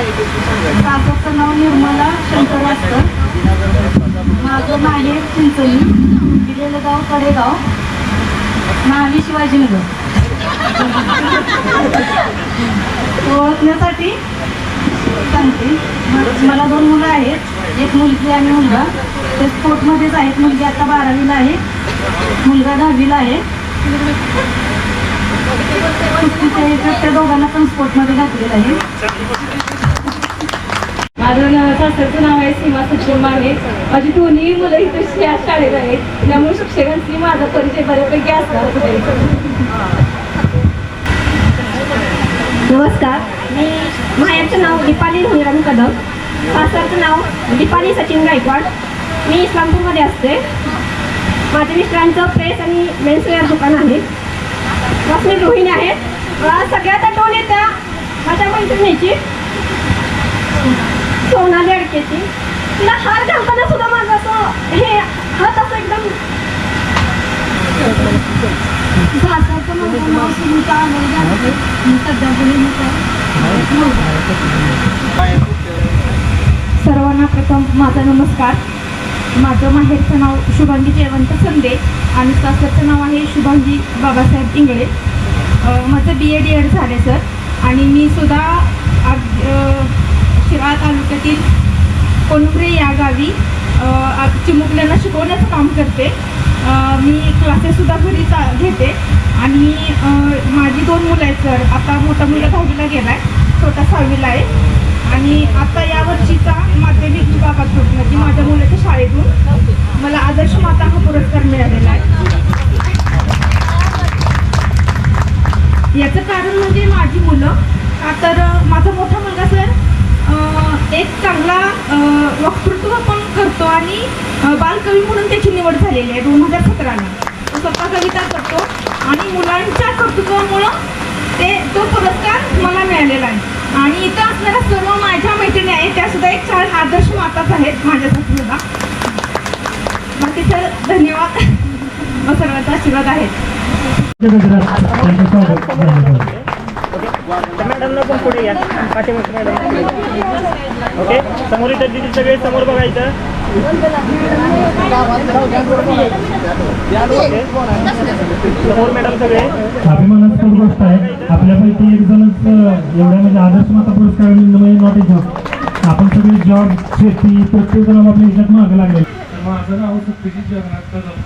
माझं नाव निर्मला शंकर वासकर. माझं माहेर चिंचणी. दिलेलं गाव कडेगाव. नावी शिवाजीनगर. ओळखण्यासाठी सांगते. मला दोन मुलं आहेत. एक मुलगी आणि मुलगा. ते स्पोर्टमध्येच आहेत. मुलगी आता बारावीला आहे. मुलगा दहावीला आहे. त्या दोघांना पण स्पोर्टमध्ये घातलेलं आहे. माझं सासरचं नाव आहे सीमा सचिन माने. माझी दोन्ही मुलं इथे या शाळेत आहेत. त्यामुळे शिक्षकांची माझा परिचय बऱ्यापैकी असणार नमस्कार. मी मायाचं नाव दीपाली धोनीराम कदम. सासरचं नाव दीपाली सचिन गायकवाड. मी इस्लामपूरमध्ये असते. माझ्या मिस्टरांचं प्रेस आणि मेन्सवेअर दुकान आहे. बस मी गृहिणी आहे सगळ्यात आठवण येत्या. माझ्या मैत्रिणीची सोनाली अडकेची तिला हार घालताना सुद्धा माझं असं हे हात असं एकदम सासरचं माझं नाव सुनीता आहे मी सध्या सर्वांना प्रथम माझा नमस्कार. माझं माहेरचं नाव शुभांगी जयवंत संदे आणि सासरचं नाव आहे शुभांगी बाबासाहेब इंगळे. माझं बी ए डी एड झाले सर आणि मी सुद्धा शिराळा तालुक्यातील कोणुरे या गावी चिमुकल्यांना शिकवण्याचं काम करते. मी क्लासेससुद्धा घरी चा घेते. आणि माझी दोन मुलं आहेत सर. आता मोठा मुलगा दहावीला गेला आहे छोटा सहावीला आहे. आणि आता या वर्षीचा माध्यमिक विभागात की माझ्या मुलाच्या शाळेतून मला आदर्श माता हा पुरस्कार मिळालेला आहे. याचं कारण म्हणजे माझी मुलं. तर माझा मोठा मुलगा सर एक चांगला वक्तृत्व पण करतो आणि बालकवी म्हणून त्याची निवड झालेली आहे दोन हजार सतराला. तो स्वतः कविता करतो आणि मुलांच्या कर्तृत्वामुळं ते तो पुरस्कार मला मिळालेला आहे. आणि इथं असणाऱ्या सर्व माझ्या मैत्रिणी आहेत त्या सुद्धा एक छान आदर्श माताच आहेत माझ्यासाठी सुद्धा. बाकी सर धन्यवाद. व सर्वांचा आशीर्वाद आहेत धन्यवाद मॅडमला पण पुढे या. पाठीमागे मॅडम. ओके? समोर इथं दिदी सगळे समोर बघायचं. समोर मॅडम सगळे. अभिमानास्पद गोष्ट आहे. आपल्यापैकी एक जणच एवढ्या म्हणजे आदर्श माता पुरस्कार नॉट ए जॉब आपण सगळे जॉब शेती प्रत्येक जण आपल्या ह्याच्यात मागे लागले माझं नाव सत्यजित जगन्नाथ कदम.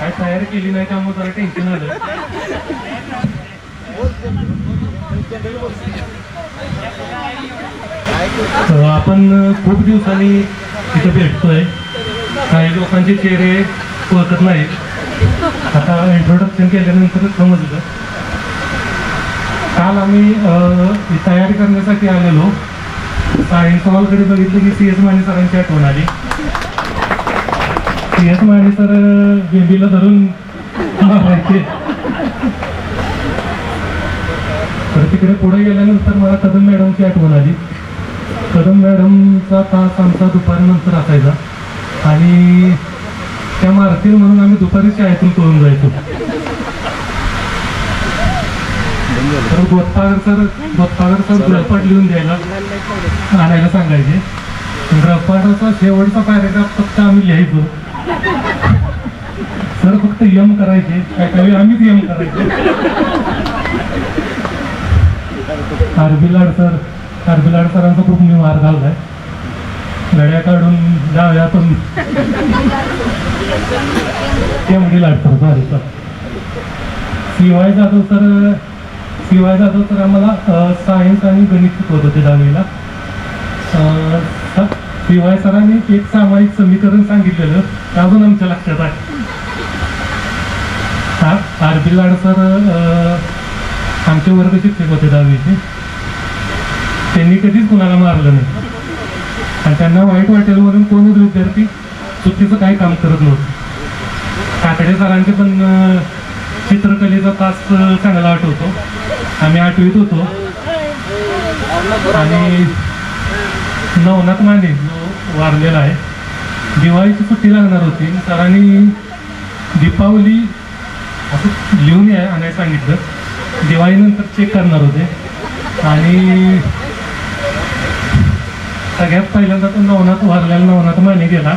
काय तयारी केली नाही त्यामुळे जरा टेन्शन आलं. आपण खूप दिवसांनी इथं भेटतोय. काही लोकांचे चेहरे ओळखत नाहीत. आता इंट्रोडक्शन केल्यानंतर समजलं. काल आम्ही तयारी करण्यासाठी आलेलो. सायन्स हॉलकडे बघितलं की सी एस माने सरांची आठवण आली. सी एस माने सर बेबीला धरून मारायचे. तर तिकडे पुढे गेल्यानंतर मला कदम मॅडमची आठवण आली. कदम मॅडमचा तास आमचा दुपारनंतर असायचा. आणि त्या मारतील म्हणून आम्ही दुपारी शाळेतून करून जायचो. तर गोत्तागर सर गोत्तागर सर ग्रहपाट लिहून द्यायला आणायला सांगायचे. ग्रहपाटाचा शेवटचा पॅरेग्राफ फक्त आम्ही लिहायचो. सर फक्त यम करायचे. काय काही आम्हीच यम करायचे. R B Lad sir R B Lad सरांचा खूप मी मार घाललाय. गड्या काढून डाव्यातून तेवढी लाड सर सॉरी सर शिवाय जाधव सर शिवाय जाधव सर आम्हाला सायन्स आणि गणित शिकवत होते दहावीला. पी वाय सरांनी एक सामायिक समीकरण सांगितलेलं ते अजून आमच्या लक्षात आहे. आर बी लाड सर आमचे वर्ग शिक्षक होते दहावीचे. त्यांनी कधीच कुणाला मारलं नाही. आणि त्यांना वाईट वाटेल म्हणून कोणच विद्यार्थी? चुकीचं काही काम करत नव्हतं. काकडे सरांचे पण चित्रकलेचा तास चांगला आठवतो. आम्ही आठवीत होतो. आणि नवनाथ माने जो वारलेला आहे. दिवाळीची सुट्टी लागणार होती. सरांनी दीपावली असं लिहून या आणायला सांगितलं. दिवाळीनंतर चेक करणार होते. आणि सगळ्यात पहिल्यांदा तो नवनाथ वारलेला नवनाथ माने गेला.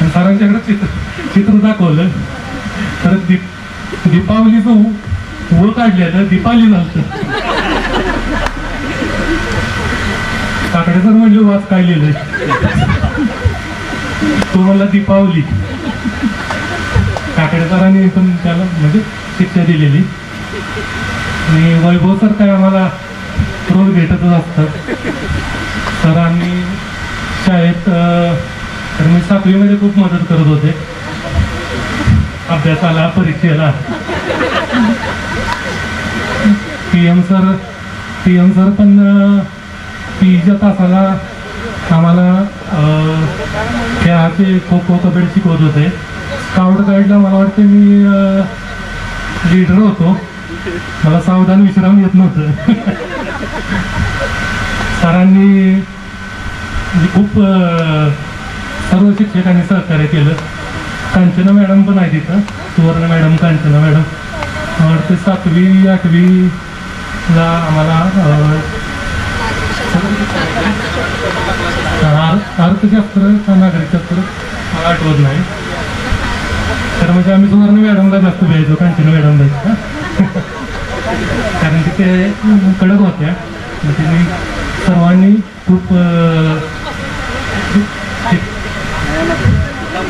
आणि सरांच्याकडे चित्र चित्र दाखवलं. तर दीप दीपावलीचं व काढलेलं दीपावली झालं काकडे तर म्हणले वाच काय लिहिलंय? तो म्हणला दीपावली. काकडेकरांनी पण त्याला म्हणजे शिक्षा दिलेली. आणि वैभव सर काय आम्हाला रोज भेटतच असतात. तर आम्ही शाळेत तर मी सातवीमध्ये खूप मदत करत होते. अभ्यासाला परीक्षेला. P M sir P M sir पण पीच्या तासाला आम्हाला खेळाचे खो खो कबड्डी शिकवत होते. स्काउट गाईडला मला वाटते मी लीडर होतो. मला सावधान विश्राम येत नव्हतं. सरांनी खूप सर्व शिक्षकांनी सहकार्य केलं. कांचना मॅडम पण आहे तिथं सुवर्ण मॅडम कांचना मॅडम. मला वाटतं सातवी आठवीला आम्हाला अर्थशास्त्र का नागरिकशास्त्र मला आठवत नाही. तर म्हणजे आम्ही सुवर्ण मॅडमला जास्त भेटायचो कांचना मॅडमला जायचं कारण की ते कडक होत्या. मग त्यांनी सर्वांनी खूप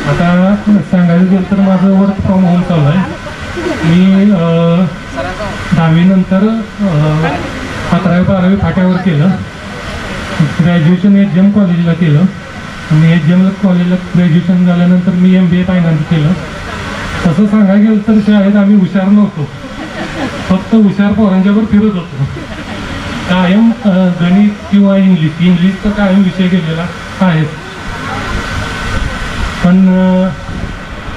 आता सांगायला गेलं तर माझं वर्क फ्रॉम होम चालू आहे. मी दहावीनंतर अकरावी बारावी फाट्यावर केलं. ग्रॅज्युएशन एच एम कॉलेजला केलं. आणि एच एम कॉलेजला ग्रॅज्युएशन झाल्यानंतर मी एम बी ए फायनान्स केलं. तसं सांगायला गेलं तर शाळेत आम्ही हुशार नव्हतो. फक्त हुशार पोरांच्यावर फिरत होतो. कायम गणित किंवा इंग्लिश. इंग्लिशचा कायम विषय गेलेला आहे. पण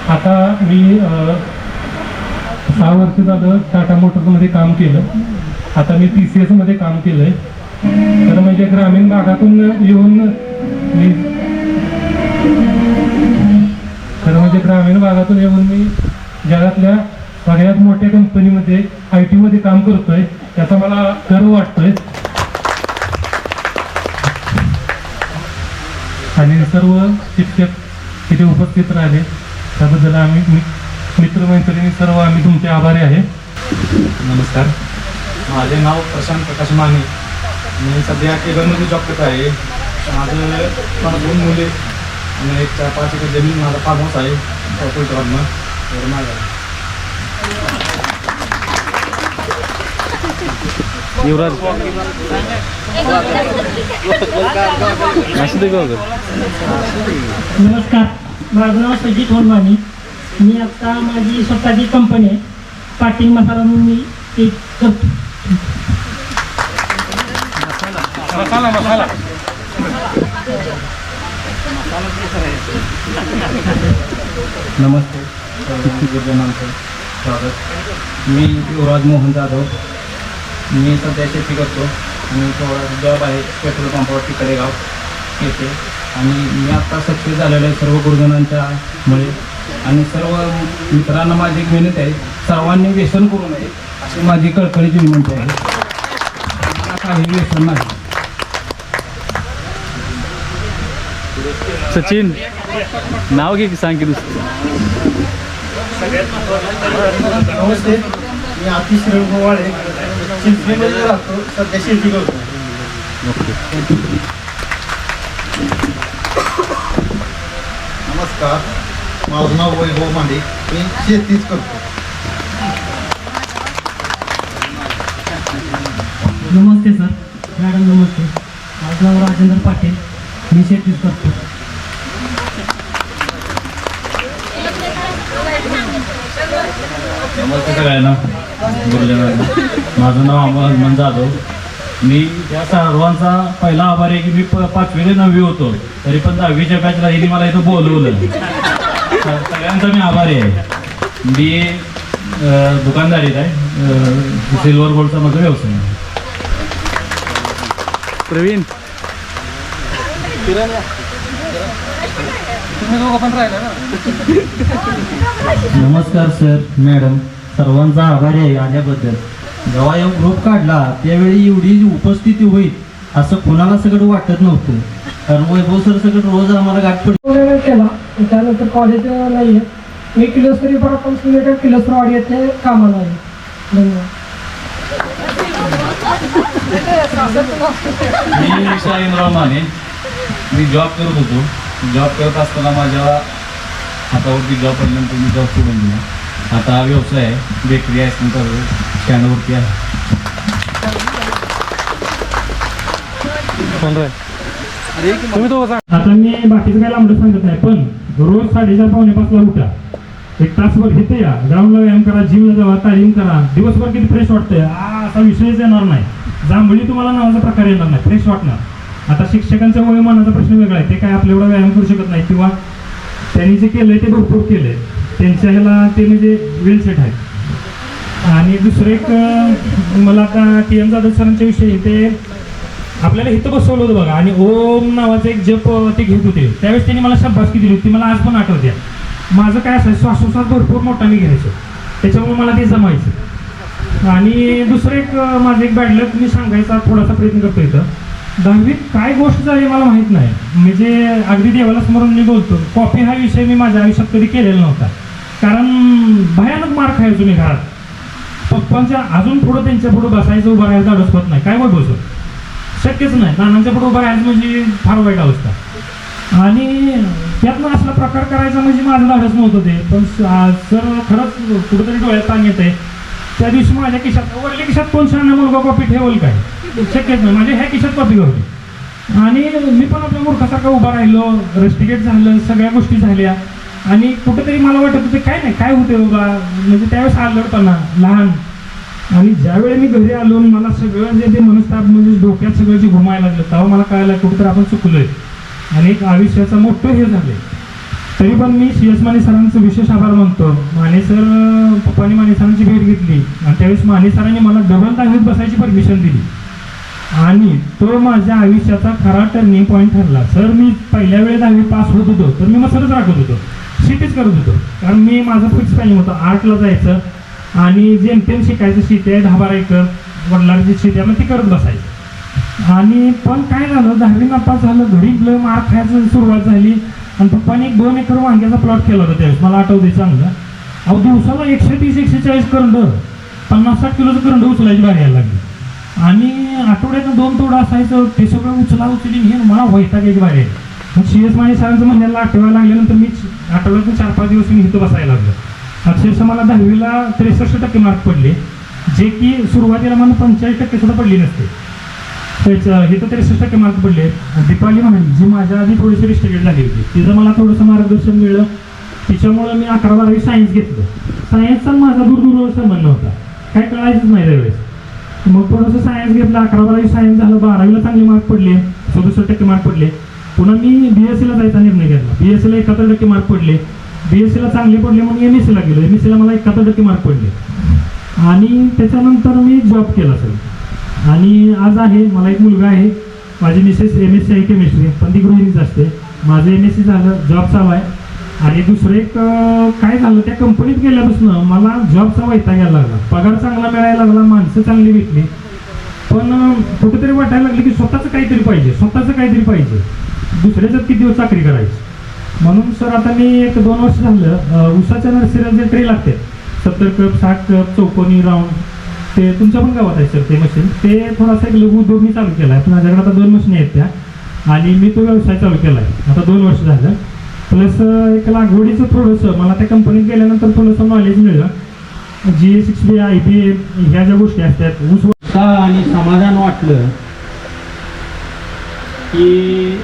आता मी सहा वर्ष झालं टाटा मोटर्समध्ये काम केलं. आता मी टी सी एसमध्ये काम केलं आहे तर म्हणजे ग्रामीण भागातून येऊन मी खरं म्हणजे ग्रामीण भागातून येऊन मी जगातल्या सगळ्यात मोठ्या कंपनीमध्ये आय टीमध्ये काम करतोय त्याचा मला गर्व वाटतोय. आणि सर्व शिक्षक तिथे उपस्थित राहिले. त्याबद्दल आम्ही मि- मित्रमैत्रिणी सर्व आम्ही तुमचे आभारी आहे. नमस्कार. माझे नाव प्रशांत प्रकाश माने. मी सध्या केबलमध्ये जॉब करत आहे. माझं मला दोन मुले आणि एक चार पाच एकर जमीन माझा फार्म हाऊस आहे कॉर्पोरेटवरनं तर माझा नमस्कार. माझं नाव सजित होनवानी मी आता माझी स्वतःची कंपनी आहे. पाटील मसाला म्हणून मी ते करतो. मसाला मसाला. नमस्ते. गुरुजनांचं स्वागत. मी युवराज मोहन जाधव. मी सध्या शेती करतो. आणि थोडा जॉब आहे पेट्रोल पंपावरती कडेगाव येते आणि मी आत्ता सक्सेस झालेलो आहे सर्व गुरुजनांच्या मुळे. आणि सर्व मित्रांना माझी एक विनंती आहे सर्वांनी व्यसन करू नये अशी माझी कळकळीची विनंती आहे. मला काही व्यसन नाही. सचिन नाव घे की सांग की दुसरं. नमस्ते मी आतिश गोवाळे शिल्पीमध्ये राहतो सध्या शेती करतो. नमस्कार माझं नाव वैभव मांडे मी शेतीच करतो. नमस्ते सर. मॅडम नमस्ते. माझं नाव राजेंद्र पाटील. मी करतो नमस्ते सगळ्यांना. गुरुजनांना माझं नाव अमोल हनुमान जाधव. मी त्या सर्वांचा पहिला आभारी आहे की मी प पाचवी ते नववी होतो. तरी पण दहावीच्या बॅचला हिने मला इथं बोलवलं. सगळ्यांचा मी आभारी आहे. मी दुकानदारीत आहे. सिल्वर गोल्डचा माझा व्यवसाय प्रवीण नमस्कार सर मॅडम. सर्वांचा आभारी आहे आल्याबद्दल. जेव्हा एक ग्रुप काढला त्यावेळी एवढी उपस्थिती होईल असं कोणाला सगळं वाटत नव्हतं. कारण वैभव सर सगळं रोज आम्हाला गाठ पडली वगैरे केला. त्यानंतर कॉलेज नाही आहे मी किलोस्करी पण सिलेटेड किलोस्कर वाडी येथे कामाला आहे धन्यवाद. मी शाहीनराव माने मी जॉब करत होतो. जॉब करत असताना माझ्या हातावरती जॉब पडल्यानंतर मी जॉब सोडून दिला. आता हा व्यवसाय आहे. बेकरी आहे. स्टँडवरती आहे. आता मी बाकीचं काय लांबडं सांगत नाही पण रोज साडेचार पावणे पाचला उठा. एक तासभर घेते या. ग्राउंडला व्यायाम करा जिमला जावा तालीम करा. दिवसभर किती फ्रेश वाटतंय? आ, असा विषयच येणार नाही. जांभळी तुम्हाला नावाचा प्रकार येणार नाही. फ्रेश वाटणार. आता शिक्षकांच्या वयोमानाचा प्रश्न वेगळा आहे. ते काय आपल्या एवढा व्यायाम करू शकत नाही किंवा त्यांनी जे केलंय ते भरपूर केलंय. त्यांच्या ह्याला ते म्हणजे वेल सेट आहे. आणि दुसरं एक मला आता टी एम जाधव सरांच्या विषयी ते आपल्याला इथं बसवलं होतं बघा. आणि ओम नावाचं एक जप ते घेत होते. त्यावेळेस त्यांनी मला शाबासकी दिली होती. मला आज पण आठवते. माझं काय असायचं श्वासोश्वास भरपूर मोठा मी घ्यायचो त्याच्यामुळे मला ते जमायचं. आणि दुसरं एक माझं एक बॅडलक मी सांगायचा थोडासा प्रयत्न करतो इथं. दहावीत काय गोष्ट झाली मला माहीत नाही. म्हणजे अगदी देवाला स्मरून मी बोलतो कॉफी हा विषय मी माझ्या आयुष्यात कधी केलेला नव्हता. कारण भयानक मार खायचो मी घरात पप्पांच्या अजून पुढं त्यांच्या पुढं बसायचं उभं राहायचं धाडस होत नाही. काय बोल बसू शक्यच नाही. नानांच्या पुढं उभं राहायचं म्हणजे फार वाईट अवस्था. आणि त्यातनं असला प्रकार करायचा म्हणजे माझं धाडस नव्हतं ते. पण सर खरंच कुठंतरी डोळ्यात पाणी येते त्या दिवशी माझ्या खिशात वरल्या खिशात कोण शहाणा मुलगा कॉपी ठेवल काय? शक्यच नाही. माझ्या ह्या खिशात कॉपी होती. आणि मी पण आपल्या मूर्खासारखा उभा राहिलो. रेस्टिकेट झालं सगळ्या गोष्टी झाल्या. आणि कुठेतरी मला वाटत होते काय नाही काय होते बाबा? म्हणजे त्यावेळेस आलडपणा लहान. आणि ज्यावेळी मी घरी आलो आणि मला सगळं जे ते मनस्ताप म्हणजे डोक्यात सगळं जे घुमायला लागलं तेव्हा मला कळायला कुठेतरी आपण चुकलोय. आणि एक आयुष्याचा मोठं हे झालं तरी पण मी सी एस माने सरांचं विशेष आभार मानतो. माने सर पप्पानी माने सरांची भेट घेतली. आणि त्यावेळेस माने सरांनी मला डबल दहावीत बसायची परमिशन दिली. आणि तो माझ्या आयुष्याचा खरा टर्निंग पॉईंट ठरला. सर मी पहिल्या वेळेस दहावी पास होत होतो तर मी मसरच राखत होतो. सीटीच करत होतो. कारण मी माझं फिक्स पाहिजे होतं. आर्टला जायचं आणि जेमतेम शिकायचं शिटी आहे दहा बारा एकर वडिलांची शेती आहे मग ती करत बसायचं. आणि पण काय झालं दहावी नापास झालं घरी आपलं मार्क खायचं सुरुवात झाली. आणि पप्पाने एक दोन एकर वांग्याचा प्लॉट केला होता त्यावेळेस. मला आठवते चांगलं. अहो दिवसाला एकशे तीस एकशे चाळीस करंड. पन्नास साठ किलोचं करंड उचलायची बाहेर यायला लागली. आणि आठवड्यातनं दोन तोडं असायचं. ते सगळं उचला उचली हे मला वैतागायची बाहेर मग सी एस माने सरांचं म्हणण्याला आठवायला लागल्यानंतर मी आठवड्यातून चार पाच दिवस मी इथं बसायला लागलो. अक्षरशः मला दहावीला त्रेसष्ट टक्के मार्क पडले. जे की सुरुवातीला मला पंचेचाळीस टक्के सुद्धा पडली नसते. त्याचं इथं तरी टक्के मार्क पडले. आणि दीपाली म्हणाली जी माझ्या आधी थोडीशी रिस्ट्रिकेट झाली होती तिचं मला थोडंसं मार्गदर्शन मिळलं. तिच्यामुळं मी अकरा बारावी सायन्स घेतलं. सायन्सचा माझा दूरदूर संबंध होता. काय कळायचंच नाही त्यावेळेस. मग थोडंसं सायन्स घेतलं अकरा बारावी सायन्स झालं बारावीला चांगले मार्क पडले सदुसष्ट टक्के मार्क पडले. पुन्हा मी बी एस सीला जायचा निर्णय घेतला. बी एस सीला एकाहत्तर टक्के मार्क पडले. बी एस सीला चांगले पडले म्हणून एम एस सीला गेलो. एम एस सीला मला एकाहत्तर टक्के मार्क पडले. आणि त्याच्यानंतर मी जॉब केला सर आणि आज आहे मला एक मुलगा आहे. माझी मिसेस एम एस सी आहे केमिस्ट्री पण ती गृहिणीच असते. माझं एम एस सी झालं जॉब चालू आहे. आणि दुसरं एक काय झालं त्या कंपनीत गेल्यापासून मला जॉबचा वैताग यायला लागला. पगार चांगला मिळायला लागला माणसं चांगली भेटली. पण कुठेतरी वाटायला लागली की स्वतःचं काहीतरी पाहिजे स्वतःचं काहीतरी पाहिजे. दुसऱ्याच्यात किती दिवस चाकरी करायची? म्हणून सर आता मी एक दोन वर्ष झालं उसाच्या नर्सरीला जे ट्रे लागते सत्तर कप साठ कप चौकोनी राऊंड ते तुमच्या पण गावात आहे सर ते मशीन ते थोडासा एक लघु उद्योग मी चालू केला आहे पण माझ्याकडे आता दोन मशीन आहेत त्या. आणि मी तो व्यवसाय चालू केला आहे आता दोन वर्ष झालं. प्लस एक लागवडीचं थोडंसं मला त्या कंपनीत गेल्यानंतर थोडंसं knowledge मिळलं. G six B I B ह्या ज्या गोष्टी असतात ऊस आणि समाधान वाटलं की